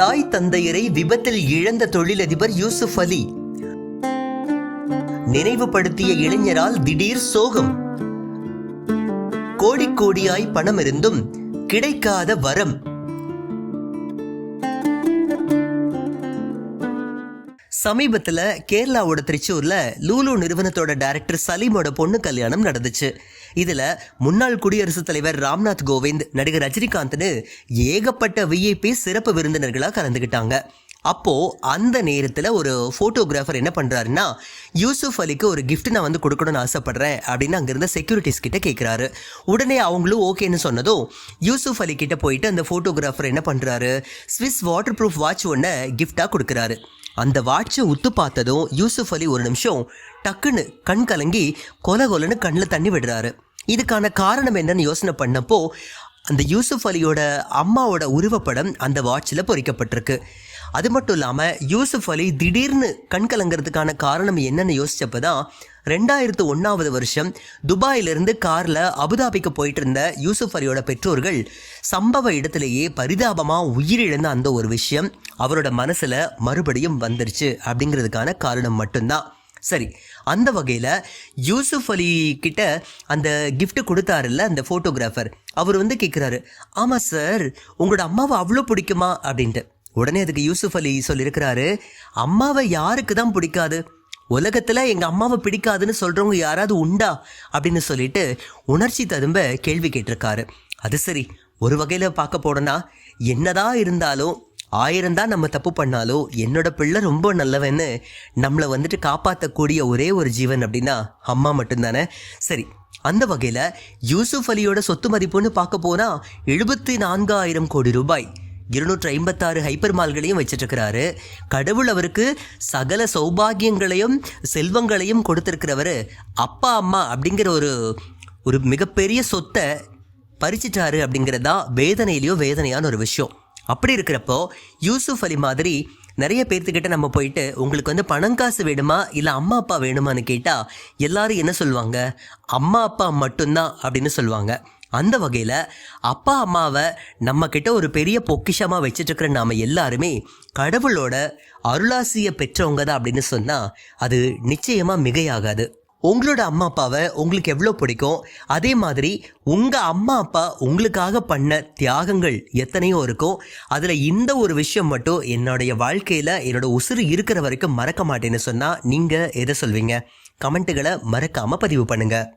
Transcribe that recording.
தாய் தந்தையரை விபத்தில் இழந்த தொழிலதிபர் யூசுப் அலி. நினைவுபடுத்திய இளைஞரால் திடீர் சோகம். கோடி கோடியாய் பணம் இருந்தும் கிடைக்காத வரம். சமீபத்தில் கேரளாவோட திருச்சூரில் லூலு நிறுவனத்தோட டைரக்டர் சலீமோட பொண்ணு கல்யாணம் நடந்துச்சு. இதில் முன்னாள் குடியரசுத் தலைவர் ராம்நாத் கோவிந்த் நடிகர் ரஜினிகாந்த்னு ஏகப்பட்ட விஐபி சிறப்பு விருந்தினர்களாக கலந்துக்கிட்டாங்க அப்போது அந்த நேரத்தில் ஒரு ஃபோட்டோகிராஃபர் என்ன பண்ணுறாருன்னா யூசுஃப் அலிக்கு ஒரு கிஃப்ட் நான் வந்து கொடுக்கணும்னு ஆசைப்பட்றேன் அப்படின்னு அங்கிருந்த செக்யூரிட்டிஸ் கிட்ட கேட்குறாரு உடனே அவங்களும் ஓகேன்னு சொன்னதும் யூசுஃப் அலி கிட்ட போயிட்டு அந்த ஃபோட்டோகிராஃபர் என்ன பண்ணுறாரு ஸ்விஸ் வாட்டர் ப்ரூஃப் வாட்ச் ஒன்று கிஃப்டாக கொடுக்குறாரு. அந்த வாட்சை உத்து பார்த்ததும் யூசுஃப் அலி ஒரு நிமிஷம் டக்குன்னு கண் கலங்கி கொல கொலன்னு கண்ணில் தண்ணி விடுறாரு. இதுக்கான காரணம் என்னன்னு யோசனை பண்ணப்போ அந்த யூசுஃப் அலியோட அம்மாவோட உருவப்படம் அந்த வாட்சில் பொறிக்கப்பட்டிருக்கு. அது மட்டும் இல்லாமல் யூசுஃப் அலி திடீர்னு கண் கலங்கிறதுக்கான காரணம் என்னென்னு யோசிச்சப்போ தான் ரெண்டாயிரத்து ஒன்றாவது வருஷம் துபாயிலிருந்து காரில் அபுதாபிக்கு போயிட்டு இருந்த யூசுப் அலியோட பெற்றோர்கள் சம்பவ இடத்திலேயே பரிதாபமாக உயிரிழந்த அந்த ஒரு விஷயம் அவரோட மனசில் மறுபடியும் வந்துருச்சு அப்படிங்கிறதுக்கான காரணம் மட்டும்தான். சரி அந்த வகையில் யூசுஃப் அலி கிட்ட அந்த கிஃப்ட் கொடுத்தாருல்ல அந்த ஃபோட்டோகிராஃபர் அவர் வந்து கேட்குறாரு ஆமாம் சார் உங்களோட அம்மாவை அவ்வளோ பிடிக்குமா? அப்படின்ட்டு. உடனே அதுக்கு யூசுஃப் அலி சொல்லியிருக்கிறாரு அம்மாவை யாருக்கு தான் பிடிக்காது? உலகத்தில் எங்கள் அம்மாவை பிடிக்காதுன்னு சொல்கிறவங்க யாராவது உண்டா அப்படின்னு சொல்லிட்டு உணர்ச்சி ததும்ப கேள்வி கேட்டிருக்காரு. அது சரி ஒரு வகையில் பார்க்க போனோன்னா என்னதான் இருந்தாலும் ஆயிரம் தான் நம்ம தப்பு பண்ணாலும் என்னோட பிள்ளை ரொம்ப நல்லவன்னு நம்மளை வந்துட்டு காப்பாற்றக்கூடிய ஒரே ஒரு ஜீவன் அப்படின்னா அம்மா மட்டும்தானே? சரி அந்த வகையில் யூசுஃப் அலியோட சொத்து மதிப்புன்னு பார்க்க போனால் எழுபத்தி நான்காயிரம் கோடி ரூபாய். இருநூற்றி ஐம்பத்தாறு ஹைப்பர் மால்களையும் வச்சிட்ருக்கிறாரு கடவுள் அவருக்கு சகல சௌபாகியங்களையும் செல்வங்களையும் கொடுத்துருக்கிறவர் அப்பா அம்மா அப்படிங்கிற ஒரு ஒரு மிகப்பெரிய சொத்தை பறிச்சிட்டாரு அப்படிங்கிறது தான் வேதனையிலையோ வேதனையான ஒரு விஷயம். அப்படி இருக்கிறப்போ யூசுஃப் அலி மாதிரி நிறைய பேர்த்துக்கிட்ட நம்ம போயிட்டு உங்களுக்கு வந்து பணம் காசு வேணுமா? இல்லை அம்மா அப்பா வேணுமான்னு கேட்டால் எல்லாரும் என்ன சொல்லுவாங்க? அம்மா அப்பா மட்டும்தான் அப்படின்னு சொல்லுவாங்க. அந்த வகையில் அப்பா அம்மாவை நம்மக்கிட்ட ஒரு பெரிய பொக்கிஷமாக வச்சுட்டு நாம் நாம எல்லாருமே கடவுளோட அருளாசியை பெற்றவங்க தான் அப்படின்னு சொன்னால் அது நிச்சயமாக மிகையாகாது. உங்களோட அம்மா அப்பாவை உங்களுக்கு எவ்வளோ பிடிக்கும்? அதே மாதிரி உங்கள் அம்மா அப்பா உங்களுக்காக பண்ண தியாகங்கள் எத்தனையோ இருக்கும். அதில் இந்த ஒரு விஷயம் மட்டும் என்னுடைய வாழ்க்கையில் என்னோட உசுறு இருக்கிற வரைக்கும் மறக்க மாட்டேன்னு சொன்னால் நீங்கள் எதை சொல்வீங்க? கமெண்ட்டுகளை மறக்காமல் பதிவு பண்ணுங்கள்